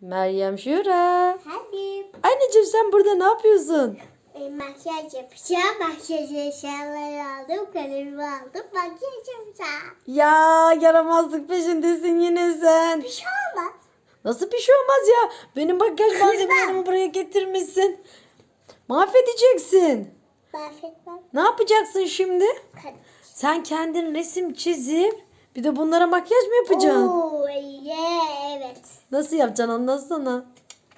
Meryem Şura. Hadi. Anneciğim sen burada ne yapıyorsun? E, makyaj yapacağım. Makyaj eşyaları aldım. Kalemimi aldım. Makyaj yapacağım. Ya yaramazlık peşindesin yine sen. Bir şey olmaz. Nasıl bir şey olmaz ya? Benim makyaj malzemelerimi buraya getirmişsin. Mahvedeceksin. Mahvetmem. Ne yapacaksın şimdi? Sen kendin resim çizip bir de bunlara makyaj mı yapacaksın? Oo, yeah, evet. Nasıl yapacaksın anlatsana.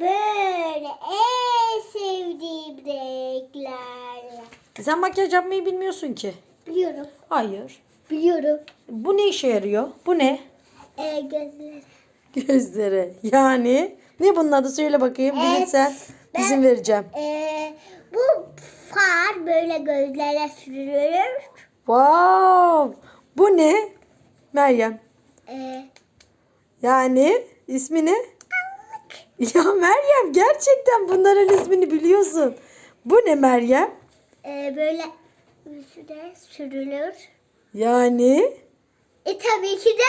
Böyle en sevdiğim renklerle. Sen makyaj yapmayı bilmiyorsun ki. Biliyorum. Hayır. Biliyorum. Bu ne işe yarıyor? Bu ne? E, gözleri. Gözleri. Yani ne bunun adı söyle bakayım. Evet, Bilirsen ben- izin vereceğim. E, bu far böyle gözlere sürülür. Wow. Bu ne? Meryem. E, Yani ismi ne? Ya Meryem gerçekten bunların ismini biliyorsun. Bu ne Meryem? e, böyle yüzüne sürülür. Yani E tabii ki de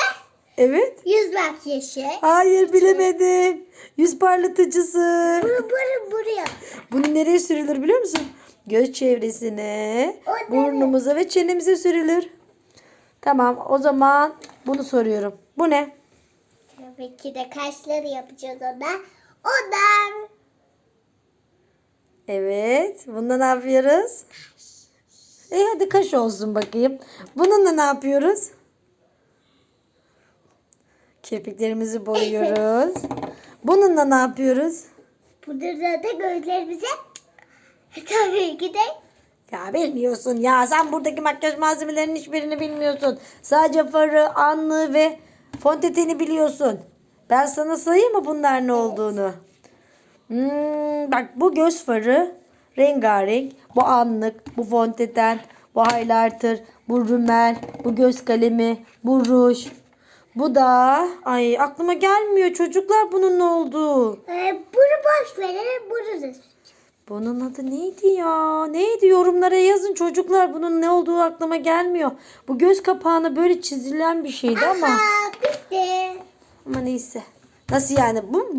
evet. yüz makyajı. Hayır bilemedin. Yüz parlatıcısı. Bunu bunu buraya. Bunu nereye sürülür biliyor musun? Göz çevresine, O burnumuza ve çenemize sürülür. Tamam o zaman bunu soruyorum. Bu ne? Tabii ki de kaşları yapacağız ona. Ondan Evet. Bunda ne yapıyoruz? E hadi kaş olsun bakayım. Bununla ne yapıyoruz? Kirpiklerimizi boyuyoruz. Bununla ne yapıyoruz? burada da gözlerimize tabii ki de Ya bilmiyorsun ya. Sen buradaki makyaj malzemelerinin hiçbirini bilmiyorsun. Sadece farı, anlığı ve fondöteni biliyorsun. Ben sana sayayım mı bunlar ne olduğunu? Hmm, bak bu göz farı rengarenk. Bu anlık, bu fondöten, bu highlighter, bu rümel, bu göz kalemi, bu ruj. Bu da ay aklıma gelmiyor çocuklar bunun ne olduğu. e, bunu boş verelim bunu da. Bunun adı neydi ya? Neydi yorumlara yazın çocuklar. Bunun ne olduğu aklıma gelmiyor. Bu göz kapağına böyle çizilen bir şeydi ama. Aha bitti. Ama neyse. Nasıl yani? Bu,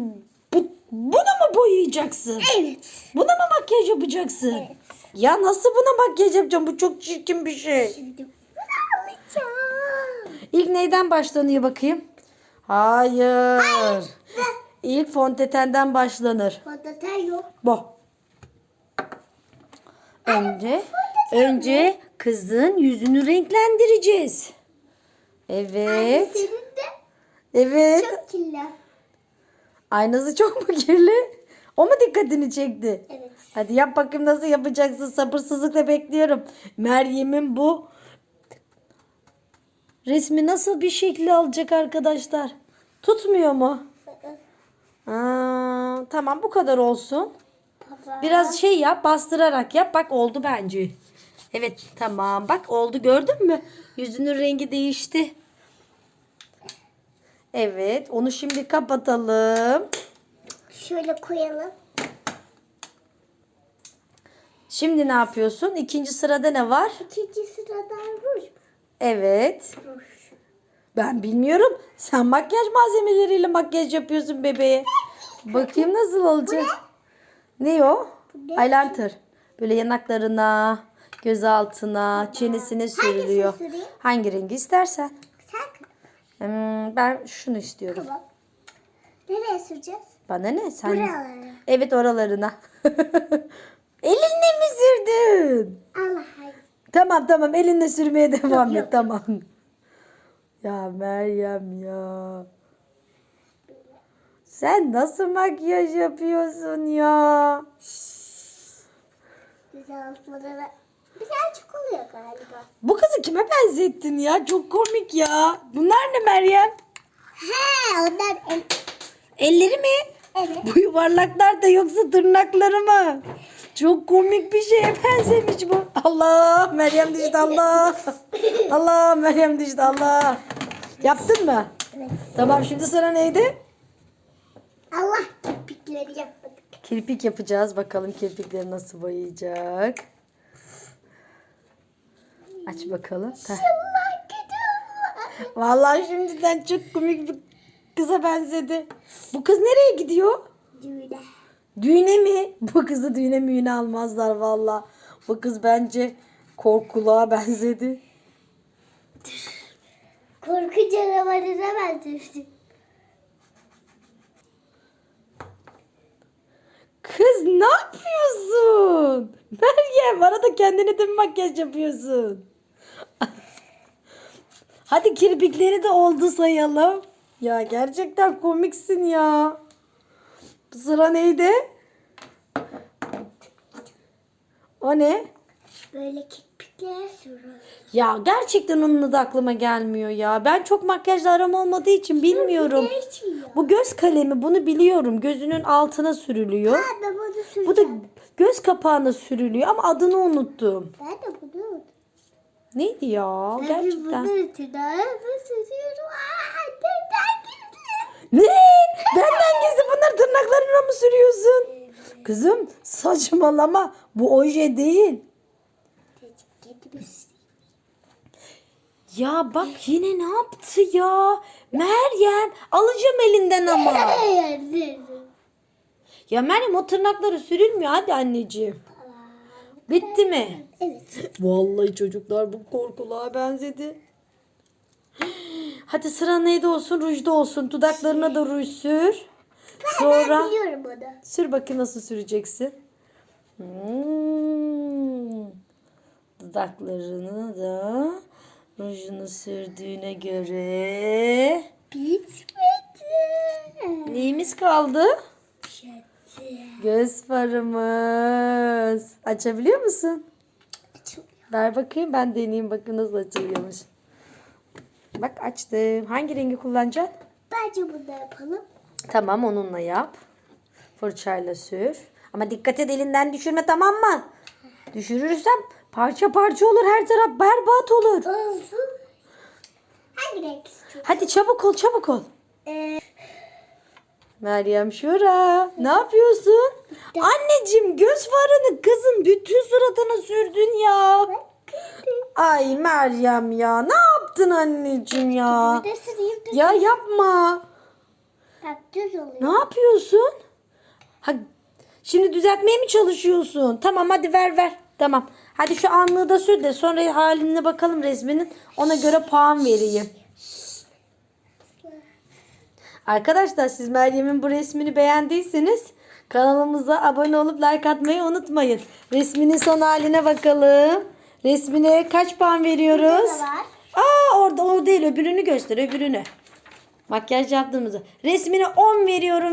bu bunu mu boyayacaksın? Evet. Buna mı makyaj yapacaksın? Evet. Ya nasıl buna makyaj yapacağım? Bu çok çirkin bir şey. Şimdi bunu alacağım. İlk neyden başlanıyor bakayım? Hayır. İlk fondötenden başlanır. Fondöten yok. Bu. Önce önce kızın yüzünü renklendireceğiz. Evet. Evet. çok kirli. Aynası çok mu kirli? O mu dikkatini çekti? Evet. Hadi yap bakayım nasıl yapacaksın. Sabırsızlıkla bekliyorum. Meryem'in bu resmi nasıl bir şekli alacak arkadaşlar? Tutmuyor mu? Aa, tamam bu kadar olsun. Baba. Biraz şey yap bastırarak yap. Bak oldu bence. Evet tamam bak oldu gördün mü? Yüzünün rengi değişti. Evet onu şimdi kapatalım. Şöyle koyalım. Şimdi ne yapıyorsun? İkinci sırada ne var? İkinci sırada ruj. Evet. Ruj. Ben bilmiyorum. Sen makyaj malzemeleriyle makyaj yapıyorsun bebeğe. Bakayım nasıl olacak. Ne o? ne? Eyeliner. Böyle yanaklarına, göz altına, çenesine sürülüyor. süreyim? Hangi rengi istersen. Sen Hmm, ben şunu istiyorum. tamam. Nereye süreceğiz? Bana ne? Sen Buralara. Evet oralarına. Elinle mi sürdün? Allah hayır. Tamam tamam elinle sürmeye devam et tamam. Ya Meryem ya. Sen nasıl makyaj yapıyorsun ya? Güzel altmalara. Birazcık oluyor galiba. Bu kızı kime benzettin ya? Çok komik ya. Bunlar ne Meryem? He onlar el... Elleri mi? Evet. Bu yuvarlaklar da yoksa tırnakları mı? Çok komik bir şeye benzemiş bu. Allah Meryem düştü Allah. Allah Meryem düştü Allah. Yaptın mı? Evet. Tamam şimdi sıra neydi? Kirpikleri yapmadık. Kirpik yapacağız. Bakalım kirpikleri nasıl boyayacak. Aç bakalım. Gidiyor. Vallahi şimdiden çok komik bir kıza benzedi. Bu kız nereye gidiyor? Düğüne. Düğüne mi? Bu kızı düğüne müğüne almazlar valla. Bu kız bence korkuluğa benzedi. Korku canavarına benzemiştim. Kız ne yapıyorsun? Meryem arada kendine de mi makyaj yapıyorsun? Hadi kirpikleri de oldu sayalım. Ya gerçekten komiksin ya. Sıra neydi? O ne? Böyle kirpiklere sürüyor. Ya gerçekten onun adı aklıma gelmiyor ya. Ben çok makyajla aram olmadığı için bilmiyorum. Bu göz kalemi bunu biliyorum. Gözünün altına sürülüyor. Ben de bunu süreceğim. Bu da göz kapağına sürülüyor ama adını unuttum. Ben de bunu. Neydi ya? Ben Gerçekten. bunu tırnağıma sürüyorum. Aa? Ne? Benden gizli bunları tırnaklarına mı sürüyorsun? Kızım saçmalama. Bu oje değil. Ya bak yine ne yaptı ya? Meryem alacağım elinden ama. Ya Meryem o tırnakları sürülmüyor. Hadi anneciğim. Bitti mi? Evet. Vallahi çocuklar bu korkuluğa benzedi. Hadi sıra neyde olsun? Rujda olsun. Dudaklarına da ruj sür. Sonra Ben biliyorum onu. sür bakayım nasıl süreceksin. Hmm. Dudaklarını da rujunu sürdüğüne göre Bitmedi. neyimiz kaldı? Göz farımız. Açabiliyor musun? Ver bakayım ben deneyeyim bakın nasıl açılıyormuş. Bak açtım. Hangi rengi kullanacaksın? Bence bunu yapalım. Tamam onunla yap. Fırçayla sür. Ama dikkat et elinden düşürme tamam mı? Düşürürsem parça parça olur her taraf berbat olur. Olsun. Hangi renk istiyorsun? Hadi çabuk ol çabuk ol. Ee, Meryem Şura ne yapıyorsun? Anneciğim göz farını kızın bütün suratına sürdün ya. Ay Meryem ya ne yaptın anneciğim ya? Ya yapma. Ne yapıyorsun? Ha, şimdi düzeltmeye mi çalışıyorsun? Tamam hadi ver ver. Tamam. Hadi şu anlığı da sür de sonra haline bakalım resminin. Ona göre puan vereyim. Arkadaşlar siz Meryem'in bu resmini beğendiyseniz kanalımıza abone olup like atmayı unutmayın. Resminin son haline bakalım. Resmine kaç puan veriyoruz? Aa orada o değil öbürünü göster öbürünü. Makyaj yaptığımızı. Resmine 10 veriyorum.